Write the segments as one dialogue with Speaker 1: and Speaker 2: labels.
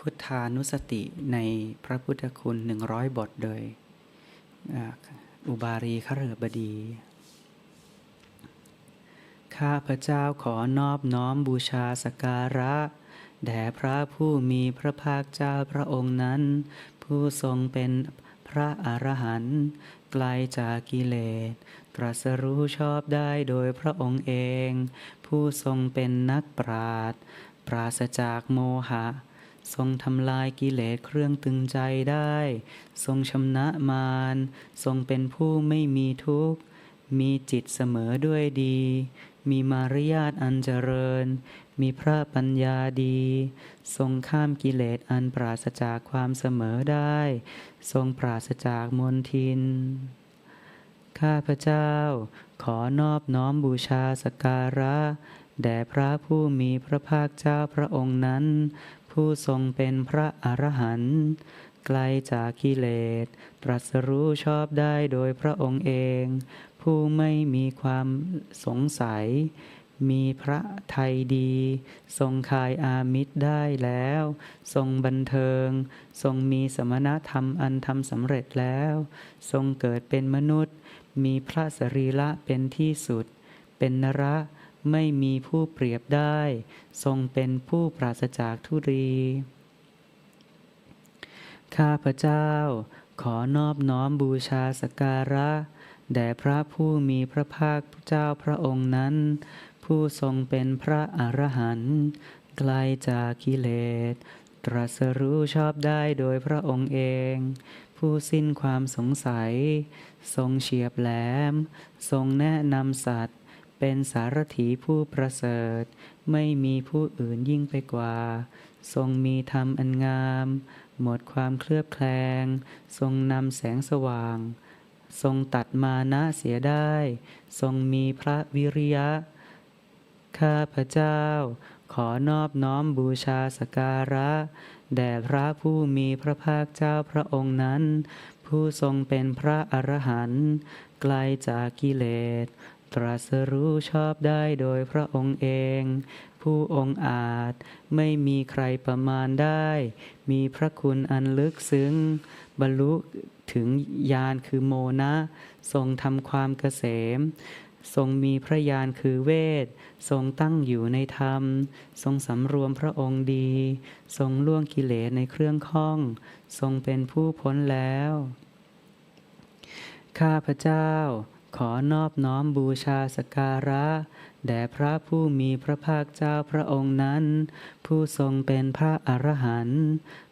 Speaker 1: พุทธานุสติในพระพุทธคุณหนึ่งร้อยบทโดยอุบารีขฤบดี ข้าพระเจ้าขอนอบน้อมบูชาสกการะ แด่พระผู้มีพระภาคเจ้าพระองค์นั้น ผู้ทรงเป็นพระอรหันต์ไกลจากกิเลส ตรัสรู้ชอบได้โดยพระองค์เอง ผู้ทรงเป็นนักปราดปราศจากโมหะ ทรงทำลายกิเลสเครื่องตึงใจได้ ทรงชำนะมารทรงเป็นผู้ไม่มีทุกข์ มีจิตเสมอด้วยดี มีมารยาทอันเจริญ มีพระปัญญาดี ทรงข้ามกิเลสอันปราศจากความเสมอได้ ทรงปราศจากมนทิน ข้าพเจ้า ขอนอบน้อมบูชาสกการะแด่พระผู้มีพระภาคเจ้าพระองค์นั้น ผู้ทรงเป็นพระอรหันต์ไกลจากกิเลส ตรัสรู้ชอบได้โดยพระองค์เอง ผู้ไม่มีความสงสัย มีพระไทยดี ทรงคายอามิตรได้แล้ว ทรงบันเทิง ทรงมีสมณธรรมอันทำสำเร็จแล้ว ทรงเกิดเป็นมนุษย์ มีพระสรีระเป็นที่สุด เป็นนระ ไม่มีผู้เปรียบได้ ทรงเป็นผู้ปราศจากทุรี ข้าพระเจ้า ขอนอบน้อมบูชาสการะ แด่พระผู้มีพระภาคเจ้าพระองค์นั้น ผู้ทรงเป็นพระอรหันต์ไกลจากกิเลส ตรัสรู้ชอบได้โดยพระองค์เอง ผู้สิ้นความสงสัย ทรงเฉียบแหลม ทรงแนะนำสัตว เป็นสารถีผู้ประเสริฐ ไม่มีผู้อื่นยิ่งไปกว่า ทรงมีธรรมอันงาม หมดความเคลือบแคลง ทรงนำแสงสว่าง ทรงตัดมานะเสียได้ ทรงมีพระวิริยะ ข้าพระเจ้า ขอนอบน้อมบูชาสการะ แด่พระผู้มีพระภาคเจ้าพระองค์นั้น ผู้ทรงเป็นพระอรหันต์ไกลจากกิเลส ตรัสรู้ชอบได้โดยพระองค์เอง ผู้องค์อาจไม่มีใครประมาณได้ มีพระคุณอันลึกซึ้ง บรรลุถึงญาณคือโมนะ ทรงทำความเกษม ทรงมีพระญาณคือเวท ทรงตั้งอยู่ในธรรม ทรงสำรวมพระองค์ดี ทรงล่วงกิเลสในเครื่องข้อง ทรงเป็นผู้พ้นแล้ว ข้าพระเจ้า ขอนอบน้อมบูชาสการะ แด่พระผู้มีพระภาคเจ้าพระองค์นั้น ผู้ทรงเป็นพระอรหันต์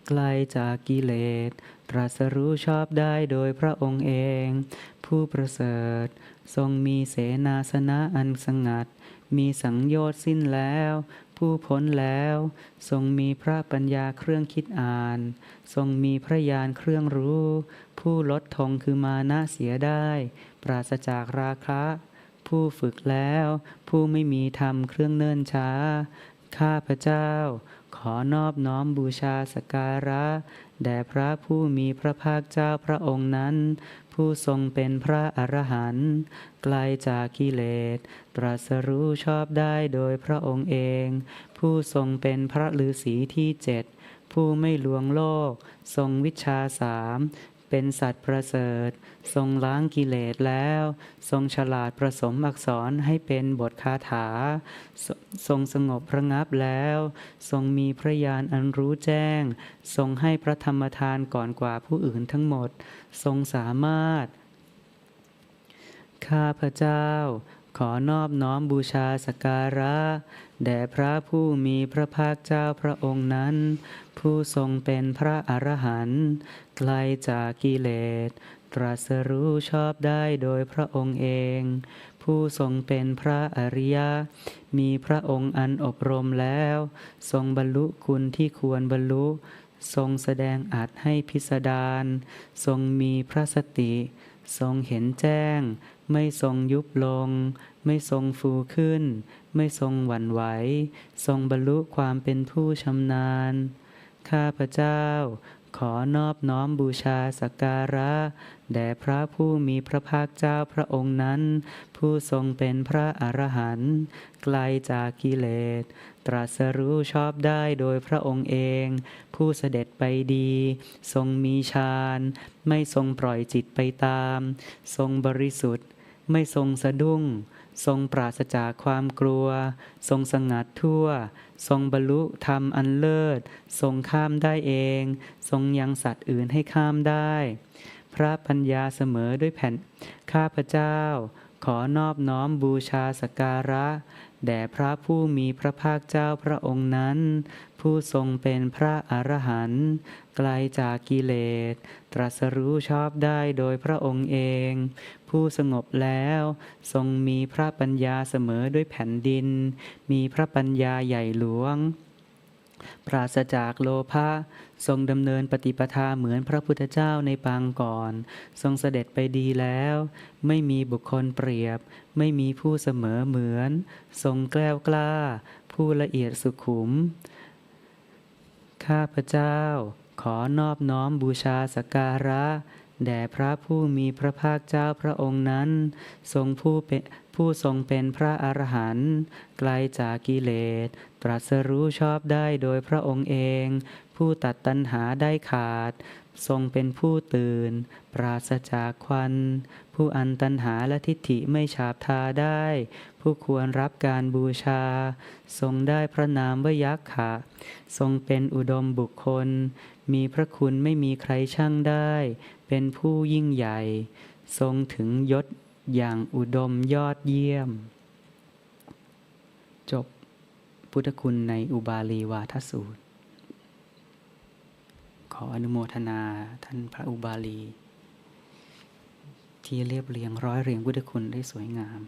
Speaker 1: ไกลจากกิเลส ตรัสรู้ชอบได้โดยพระองค์เอง ผู้ประเสริฐ ทรงมีเสนาสนะอันสงัด มีสังโยชน์สิ้นแล้ว ผู้พ้นแล้ว ทรงมีพระปัญญาเครื่องคิดอ่าน ทรงมีพระญาณเครื่องรู้ ผู้ลดทงคือมานะเสียได้ ปราศจากราคะ ผู้ฝึกแล้ว ผู้ไม่มีธรรมเครื่องเนิ่นช้า ข้าพระเจ้า ขอนอบน้อมบูชาสการะ แด่พระผู้มีพระภาคเจ้าพระองค์นั้น ผู้ทรงเป็นพระอรหันต์ไกลจากกิเลส ตรัสรู้ชอบได้โดยพระองค์เอง ผู้ทรงเป็นพระฤาษีที่เจ็ดผู้ไม่ลวงโลก ทรงวิชาสาม เป็นสัตว์ประเสริฐ ทรงล้างกิเลสแล้ว ทรงฉลาดประสมอักษรให้เป็นบทคาถา ทรงสงบระงับแล้ว ทรงมีพระญาณอันรู้แจ้ง ทรงให้พระธรรมทานก่อนกว่าผู้อื่นทั้งหมด ทรงสามารถ ข้าพระเจ้า ขอนอบน้อมบูชาสการะ แด่พระผู้มีพระภาคเจ้าพระองค์นั้น ผู้ทรงเป็นพระอรหันต์ไกลจากกิเลส ตรัสรู้ชอบได้โดยพระองค์เอง ผู้ทรงเป็นพระอริยะ มีพระองค์อันอบรมแล้ว ทรงบรรลุคุณที่ควรบรรลุ ทรงแสดงอัดให้พิสดาร ทรงมีพระสติ ทรงเห็นแจ้ง ไม่ทรงยุบลง ไม่ทรงฟูขึ้น ไม่ทรงหวั่นไหว ทรงบรรลุความเป็นผู้ชำนาญ ข้าพเจ้า ขอนอบน้อมบูชาสักการะ แด่พระผู้มีพระภาคเจ้าพระองค์นั้น ผู้ทรงเป็นพระอรหันต์ไกลจากกิเลสตตรัสรู้ชอบได้โดยพระองค์เอง ผู้เสด็จไปดี ทรงมีฌาน ไม่ทรงปล่อยจิตไปตาม ทรงบริสุทธิ์ ไม่ทรงสะดุ้ง ทรงปราศจากความกลัว ทรงสงัดทั่ว ทรงบรรลุธรรมอันเลิศ ทรงข้ามได้เอง ทรงยังสัตว์อื่นให้ข้ามได้ พระปัญญาเสมอด้วยแผ่นข้าพเจ้า ขอนอบน้อมบูชาสการะ แด่พระผู้มีพระภาคเจ้าพระองค์นั้น ผู้ทรงเป็นพระอรหันต์ไกลจากกิเลส ตรัสรู้ชอบได้โดยพระองค์เอง ผู้สงบแล้วทรงมีพระปัญญาเสมอด้วยแผ่นดิน มีพระปัญญาใหญ่หลวง ปราศจากโลภะทรงดำเนินปฏิปทาเหมือนพระพุทธเจ้าในปางก่อน ทรงเสด็จไปดีแล้ว ไม่มีบุคคลเปรียบ ไม่มีผู้เสมอเหมือน ทรงแกล้วกล้า ผู้ละเอียดสุขุม ข้าพเจ้า ขอนอบน้อมบูชาสกการะ แด่พระผู้มีพระภาคเจ้าพระองค์นั้น ทรงผู้เป็น ผู้ทรงเป็นพระอรหันต์ไกลจากกิเลส ตรัสรู้ชอบได้โดยพระองค์เอง ผู้ตัดตัณหาได้ขาด ทรงเป็นผู้ตื่น ปราศจากควัน ผู้อันตัณหาและทิฏฐิไม่ฉาบทาได้ ผู้ควรรับการบูชา ทรงได้พระนามว่ายักษ์ขะทรงเป็นอุดมบุคคล มีพระคุณไม่มีใครช่างได้ เป็นผู้ยิ่งใหญ่ ทรงถึงยศ อย่างอุดมยอดเยี่ยม จบพุทธคุณในอุบาลีวาทสูตร ขออนุโมทนาท่านพระอุบาลี ที่เรียบเรียงร้อยเรียงพุทธคุณได้สวยงาม